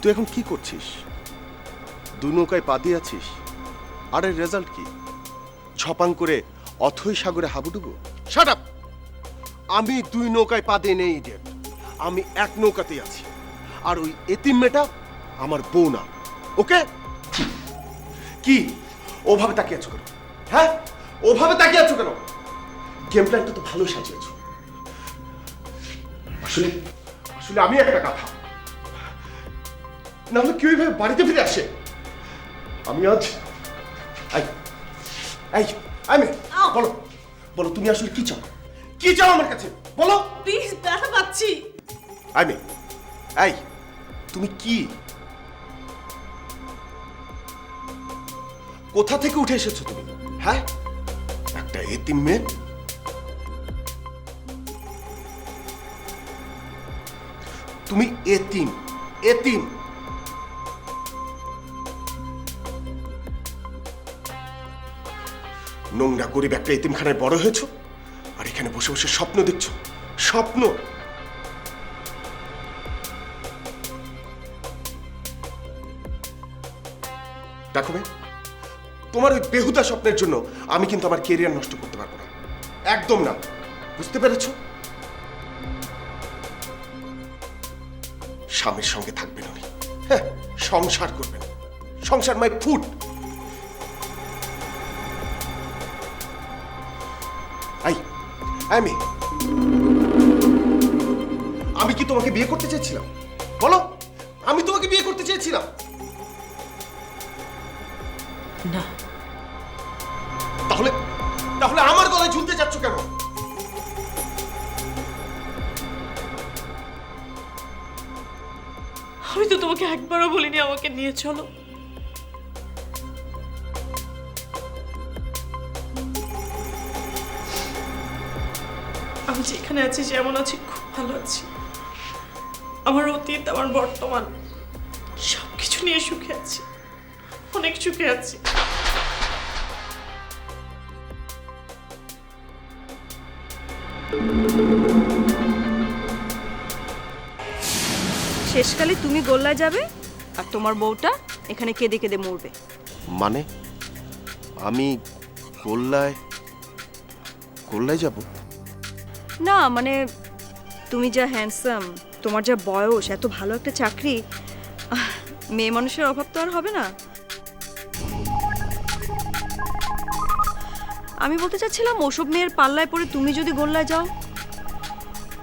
তুই এখন কি করছিস? দু নৌকায় পা দিয়ে আছিস? আর এর রেজাল্ট কি? ছপাং করে অথই সাগরে হাবুডুবু? শাট আমি দুই নৌকায় পা দিয়ে নেই ইডিয়েট আমি এক নৌকাতেই আছি। আর ওই এতিম মেয়েটা আমার বউ না। ওকে? কি? ওভাবে তাকিয়ে আছো কেন? হ্যাঁ? ওভাবে তাকিয়ে আছো কেন? গেম প্ল্যানটা তো ভালো সাজিয়েছো। আসলে আসলে আমি একটা কথা। না হলে কেউ এইভাবে বাড়িতে ফিরে আসে? আমি আজ এই এই আমি বলো বলো তুমি আসলে কি চাও? কি চাও আমার কাছে? বলো। প্লিজ ব্যথা পাচ্ছি। আমি এই তুমি কি? কোথা থেকে উঠে এসেছ তুমি? হ্যাঁ? একটা এতিম মেয়ে। তুমি এতিম এতিম। নোংরা গরিব একটা এতিমখানায় বড় হয়েছো? আর এখানে বসে বসে স্বপ্ন দেখছ? স্বপ্ন? দেখো ভাই, তোমার ওই বেহুদা স্বপ্নের জন্য আমি কিন্তু আমার কেরিয়ার নষ্ট করতে পারব না। একদম না। বুঝতে পেরেছ? স্বামীর সঙ্গে থাকবেন উনি। হ্যাঁ সংসার করবেন সংসার মাই ফুড আমি আমি কি তোমাকে বিয়ে করতে চেয়েছিলাম? বলো আমি তোমাকে বিয়ে করতে চেয়েছিলাম। না। তাহলে তাহলে আমার গলায় ঝুলতে যাচ্ছ কেন? আমি তো তোমাকে একবারও বলিনি আমাকে নিয়ে চলো। আমি যেখানে আছি যেমন আছি খুব ভালো আছি। আমার অতীত আমার বর্তমান সব কিছু নিয়ে সুখে আছি অনেক সুখে আছি। শেষকালে তুমি গোল্লায় যাবে আর তোমার বউটা এখানে কেঁদে কেঁদে মরবে। মানে? আমি গোল্লায় গোল্লায় যাব? না মানে তুমি যা হ্যান্ডসাম তোমার যা বয়স, এত ভালো একটা চাকরি মেয়ে মানুষের অভাব তো আর হবে না। আমি বলতে চাচ্ছিলাম, ওসব মেয়ের পাল্লায় পড়ে তুমি যদি গোল্লায় যাও,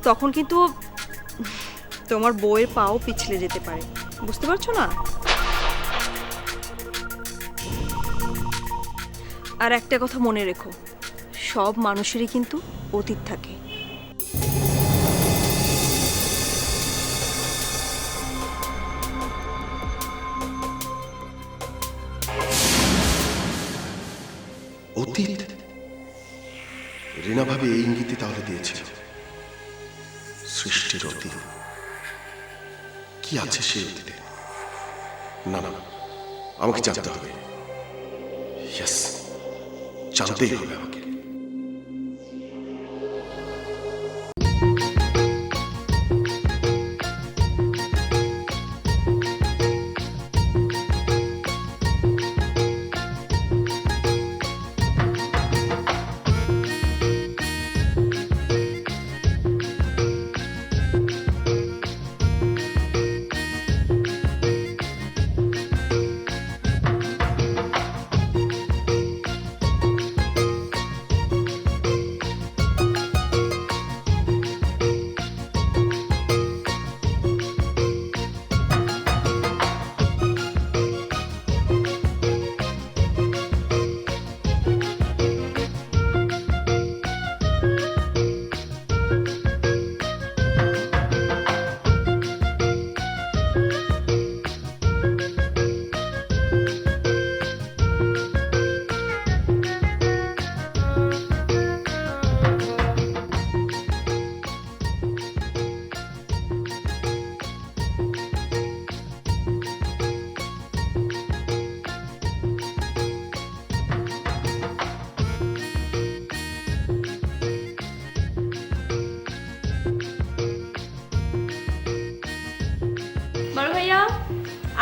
তখন কিন্তু তোমার বউয়ের পাও পিছলে যেতে পারে। বুঝতে পারছ না? আর একটা কথা মনে রেখো, সব মানুষেরই কিন্তু অতীত থাকে। জানতে হবে। জানতেই হবে আমাকে।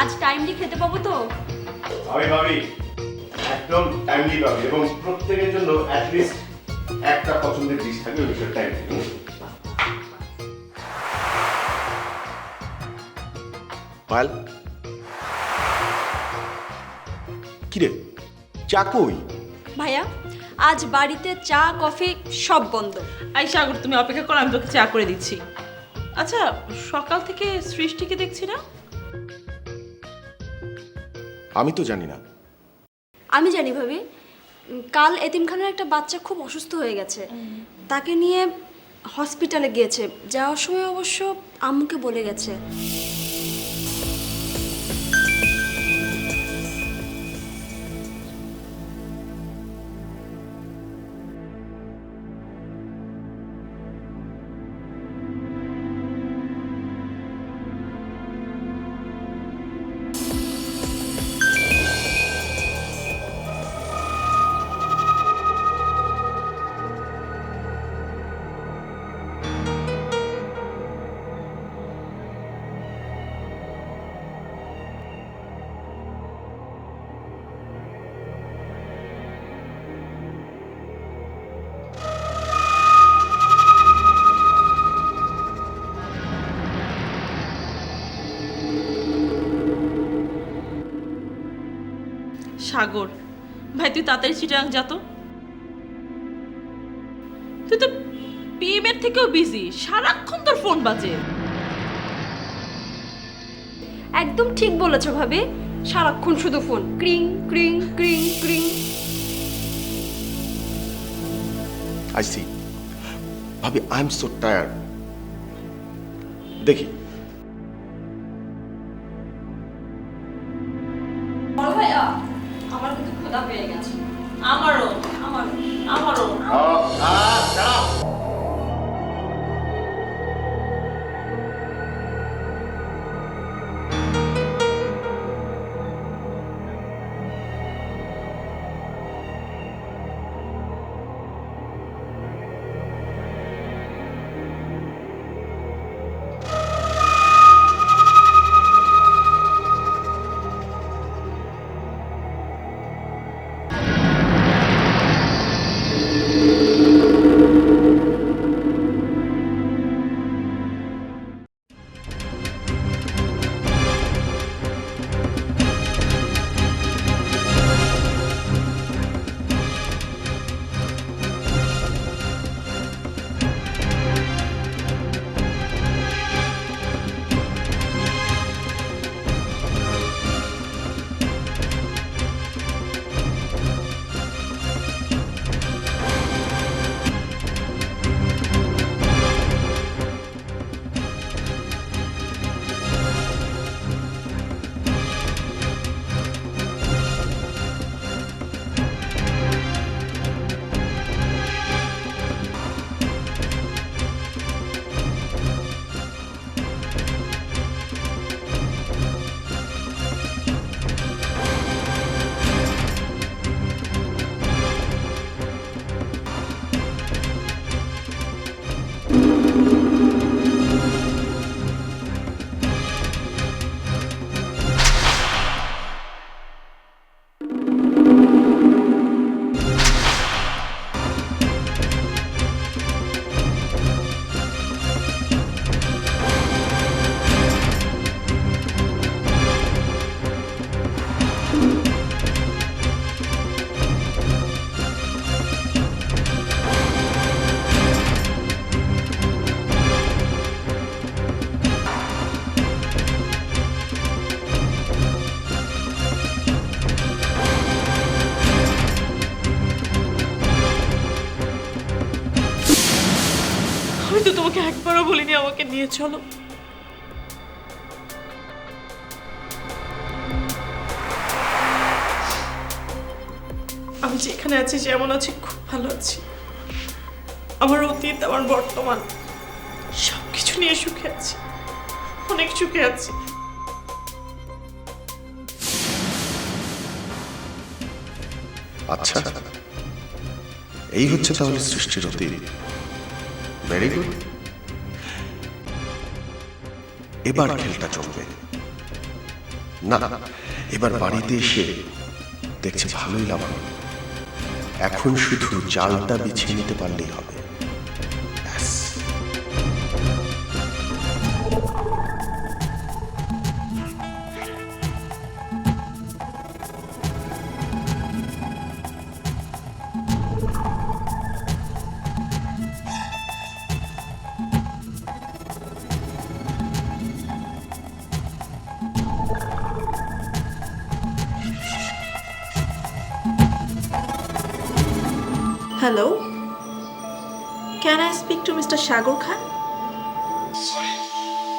আজ টাইমলি খেতে পাবো তো? আমি ভাবি একদম টাইমলি পাবে এবং প্রত্যেকের জন্য অ্যাটলিস্ট একটা পছন্দের ডিশ থাকবে ওই বিষয়ে টাইম পাল কিরে চা কই? ভাইয়া আজ বাড়িতে চা কফি সব বন্ধ। আই সাগর তুমি অপেক্ষা করো আমি তোকে চা করে দিচ্ছি। আচ্ছা সকাল থেকে সৃষ্টিকে দেখছি না? আমি তো জানি না। আমি জানি ভাবি। কাল এতিমখানার একটা বাচ্চা খুব অসুস্থ হয়ে গেছে। তাকে নিয়ে হসপিটালে গিয়েছে। যাওয়ার সময় অবশ্য আম্মুকে বলে গেছে। সাগর। ভাই তুই তাড়াতাড়ি চিটাং যা তো। তুই তো পিএম এর থেকেও বিজি সারাক্ষণ তোর ফোন বাজে। একদম ঠিক বলেছ ভাবি। সারাক্ষণ শুধু ফোন ক্রিং ক্রিং ক্রিং ক্রিং। আই সি ভাবি আই এম সো টায়ার্ড দেখি। তোমাকে একবারও বলিনি আমাকে নিয়ে চলো। আমি যেখানে আছি, যেমন আছি, খুব ভালো আছি। আমার অতীত, আমার বর্তমান সব কিছু নিয়ে সুখে আছি, অনেক সুখে আছি। আচ্ছা এই হচ্ছে তাহলে সৃষ্টির অতীত। ভেরি গুড এবার খেলটা চলবে। না এবার বাড়িতে এসে দেখছে ভালোই লাভ এখন শুধু চালটা বিছিয়ে নিতে পারলেই হবে। Hello can I speak to mister Sagar Khan Sorry,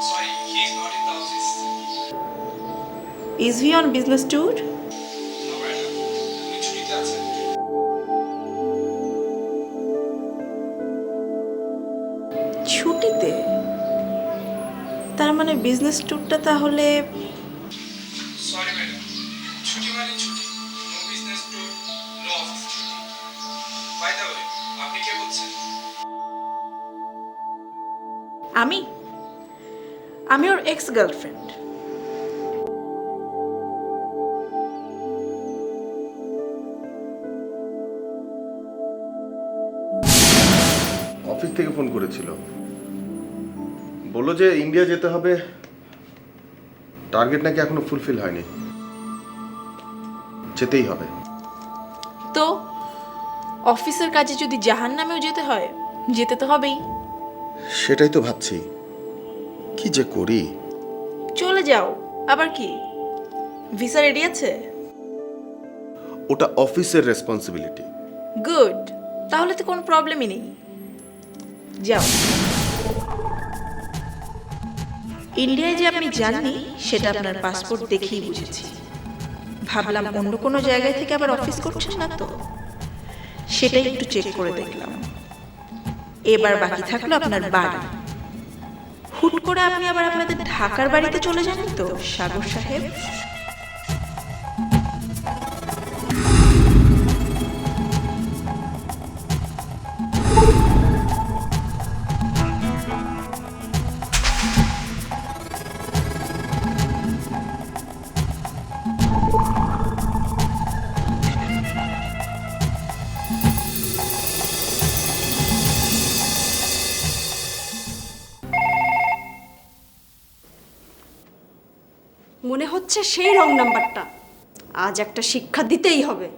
sorry, he's not in the office. Is he on business tour. ছুটিতে? তার মানে বিজনেস ট্যুরটা তাহলে আমি ওর এক্স গার্লফ্রেন্ড অফিস থেকে ফোন করেছিল। বলল যে ইন্ডিয়া যেতে হবে। টার্গেট নাকি এখনও ফুলফিল হয়নি। যেতেই হবে। তো অফিসের কাজে যদি জাহান নামেও যেতে হয় যেতে তো হবেই। সেটাই তো ভাবছি। কি যে করি? চলে যাও। আবার কি? ভিসা রেডি আছে? ওটা অফিসের রেসপন্সিবিলিটি গুড তাহলে তো কোনো প্রবলেমই নেই। যাও। ইন্ডিয়ায় যে আপনি যাননি সেটা আপনার পাসপোর্ট দেখেই বুঝেছি। ভাবলাম অন্য কোনো জায়গায় থেকে আবার অফিস করছেন না তো। সেটাই একটু চেক করে দেখলাম। এবার বাকি থাকল আপনার বাড়ি। হুট করে আপনি আবার আপনাদের ঢাকার বাড়িতে চলে যান তো সাগর সাহেব? মনে হচ্ছে সেই রং নাম্বারটা। আজ একটা শিক্ষা দিতেই হবে।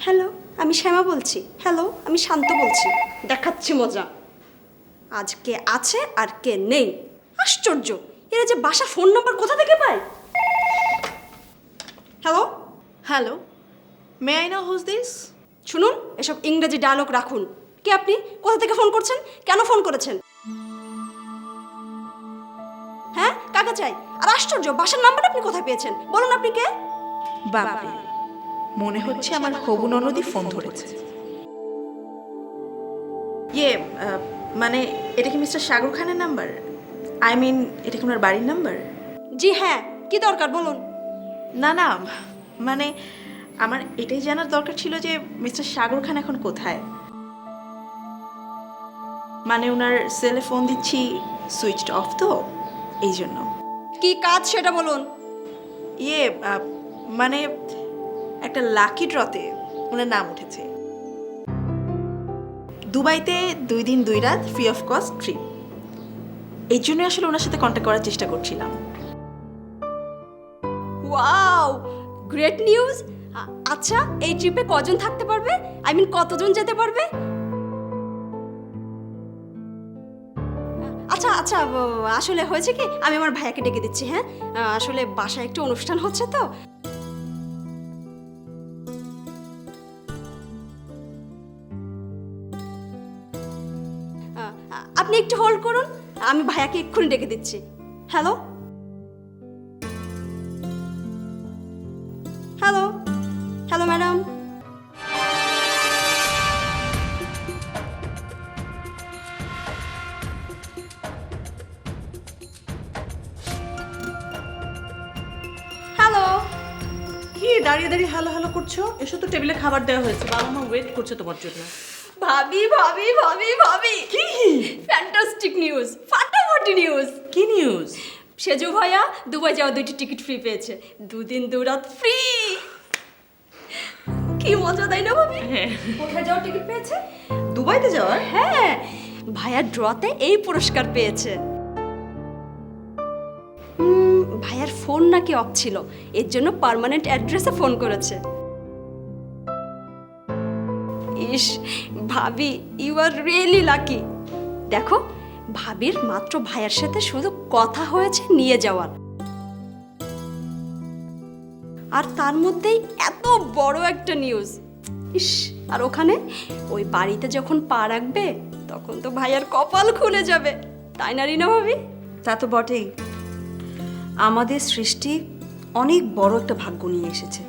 হ্যালো আমি শ্যামা বলছি। হ্যালো আমি শান্ত বলছি। দেখাচ্ছি মজা। আজ কে আছে আর কে নেই। আশ্চর্য! এরা যে বাসার ফোন নাম্বার কোথা থেকে পায়? Hello? Hello may I know who's this শুনুন এসব ইংরেজি ডায়লগ রাখুন। কে আপনি? কোথা থেকে ফোন করছেন? কেন ফোন করেছেন? কাকে চাই। আর আশ্চর্য বাসার নাম্বার আপনি কোথায় পেয়েছেন? বলুন আপনি কে? বাপরে মনে হচ্ছে আমার হবু ননদি ফোন ধরেছে। ইয়ে মানে এটা কি মিস্টার সাগর খানের নাম্বার? আই মিন এটা কি ওনার বাড়ির নাম্বার? জি হ্যাঁ কি দরকার বলুন। না না মানে আমার এটাই জানার দরকার ছিল যে মিস্টার সাগর খান এখন কোথায়? মানে ওনার সেলে ফোন দিচ্ছি সুইচড অফ তো এই জন্য। কি কাজ সেটা বলুন। ইয়ে আহ, মানে একটা লাকি ড্রতে ওনার নাম উঠেছে। দুবাইতে দুই দিন দুই রাত ফ্রি অফ কস্ট ট্রিপ এই জন্য আসলে ওনার সাথে কন্ট্যাক্ট করার চেষ্টা করছিলাম। ওয়াও! গ্রেট নিউজ আচ্ছা এই ট্রিপে কজন থাকতে পারবে? আই মিন কতজন যেতে পারবে? আচ্ছা আচ্ছা আসলে হয়েছে কি? আমি আমার ভাইয়াকে ডেকে দিচ্ছি হ্যাঁ? আসলে বাসায় একটু অনুষ্ঠান হচ্ছে তো। আপনি একটু হোল্ড করুন, আমি ভাইয়াকে এক্ষুনি ডেকে দিচ্ছি। হ্যালো হ্যালো হ্যালো ম্যাডাম করছ? এসো তো টেবিলে খাবার দেওয়া হয়েছে। বাবা মা ওয়েট করছে তোমার জন্য। ভাবি ভাবি ভাবি ভাবি। কি? ফ্যান্টাস্টিক নিউজ ফাটাফাটি নিউজ কি নিউজ সেজু ভাইয়া দুবাই যাওয়া দুইটি টিকিট ফ্রি পেয়েছে। দুদিন দুরাত ফ্রি কি মজা তাই না ভাবি? কোথায় যাওয়ার টিকিট পেয়েছে? দুবাইতে যাওয়ার? হ্যাঁ। ভাইয়া ড্রতে এই পুরস্কার পেয়েছে। ভাইয়ার ফোন নাকি অফ ছিল। এর জন্য পার্মানেন্ট অ্যাড্রেসে ফোন করেছে। ইস ভাবি ইউ আর রিয়েলি লাকি দেখো, ভাবির মাত্র ভাইয়ের সাথে শুধু কথা হয়েছে নিয়ে যাওয়ার। আর তার মধ্যেই এত বড় একটা নিউজ ইস, আর ওখানে ওই বাড়িতে যখন পা রাখবে, তখন তো ভাইয়ার কপাল খুলে যাবে। তাই না, রিনা ভাবি? তা তো বটেই। আমাদের সৃষ্টি অনেক বড় একটা ভাগ্য নিয়ে এসেছে।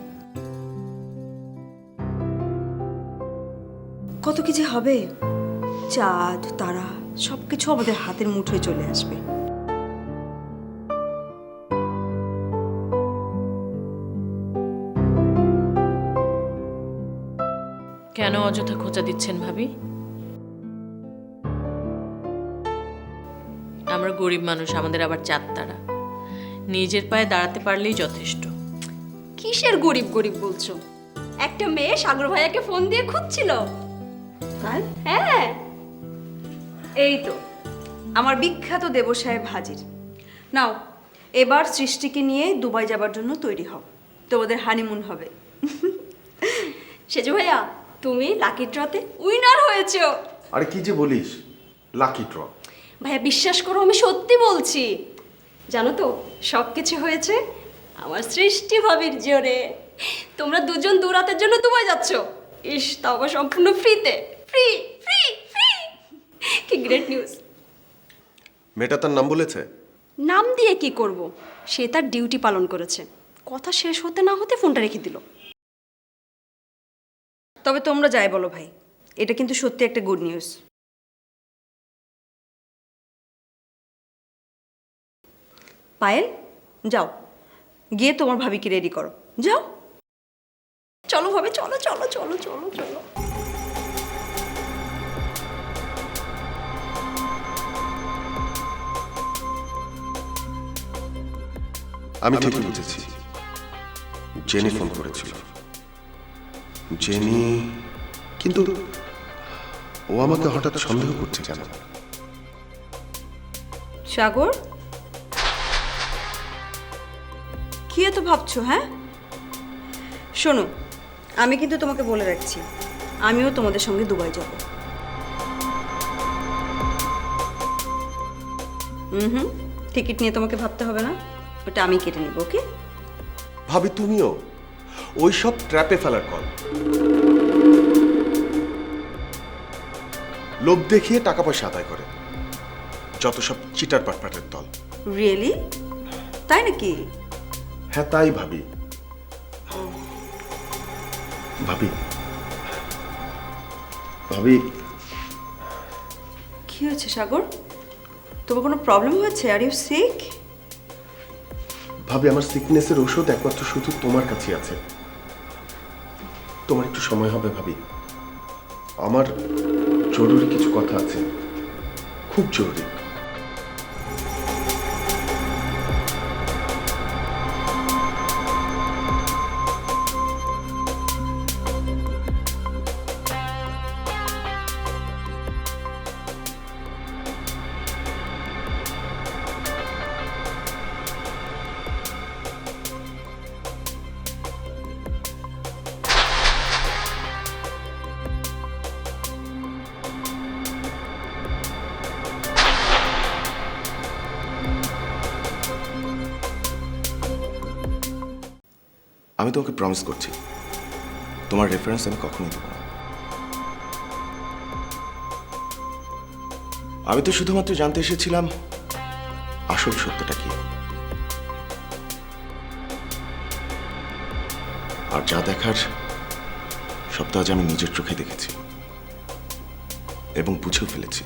কত কি যে হবে? চাঁদ তারা সব কিছু আমাদের হাতের মুঠোয় চলে আসবে। কেন অযথা খোঁচা দিচ্ছেন ভাবি? আমরা গরিব মানুষ আমাদের আবার চাঁদ তারা। নিজের পায়ে দাঁড়াতে পারলেই যথেষ্ট। কিসের গরিব গরিব বলছো? একটা মেয়ে সাগর ভাইয়াকে ফোন দিয়ে খুঁজছিল? তাই হ্যাঁ। এই তো আমার বিখ্যাত দেব সাহেব হাজির। নাও এবার সৃষ্টিকে নিয়ে দুবাই যাবার জন্য তৈরি হও। তোমাদের হানিমুন হবে। সেজু ভাইয়া তুমি লাকি ড্রতে উইনার হয়েছো। আরে কি যে বলিস লাকি ড্র ভাইয়া বিশ্বাস করো আমি সত্যি বলছি। জানো তো সব কিছু হয়েছে আমার সৃষ্টি ভাবির জোরে। তোমরা দুজন দুরাতের জন্য দুবাই যাচ্ছ। ইস তাও সম্পূর্ণ ফ্রিতে ফ্রি ফ্রি ফ্রি কি গ্রেট নিউজ মেয়েটা তার নাম বলেছে? নাম দিয়ে কি করব? সে তার ডিউটি পালন করেছে। কথা শেষ হতে না হতে ফোনটা রেখে দিল। তবে তোমরা যাই বলো ভাই এটা কিন্তু সত্যি একটা গুড নিউজ পায়েল যাও। গিয়ে তোমার ভাবিকে রেডি করো। যাও। চলো ভাবে চলো চলো চলো চলো চলো। আমি ঠিকই বুঝেছি। জেনি ফোন করেছিল। জেনি কিন্তু ও আমাকে হঠাৎ সন্দেহ করছে কেন? সাগর? কি এত ভাবছ হ্যাঁ? শোনো আমি কিন্তু তোমাকে বলে রাখছি আমিও তোমাদের সঙ্গে দুবাই যাব। হুম হুম টিকিট নিয়ে তোমাকে ভাবতে হবে না? ওটা আমি কেটে নিব ওকে? ভাবি তুমিও। ওই সব ট্র্যাপে ফেলার কল। লোভ দেখিয়ে টাকা পয়সা আদায় করে। যত সব চিটার পাটপাটের দল। রিয়েলি তাই নাকি? হ্যাঁ তাই ভাবি। ভাবি। ভাবি। কি হয়েছে সাগর? তোমার কোনো প্রবলেম হয়েছে? আর ইউ সিক ভাবি, আমার সিকনেসের ওষুধ একমাত্র শুধু তোমার কাছে আছে। তোমার একটু সময় হবে ভাবি। আমার জরুরি কিছু কথা আছে। খুব জরুরি। আমি তোমাকে প্রমিস করছি, তোমার রেফারেন্স আমি কখনোই দেবো না। আমি তো শুধুমাত্র জানতে এসেছিলাম, আসল সত্যটা কি। আর যা দেখার সব আজ আমি নিজের চোখে দেখেছি এবং বুঝেও ফেলেছি।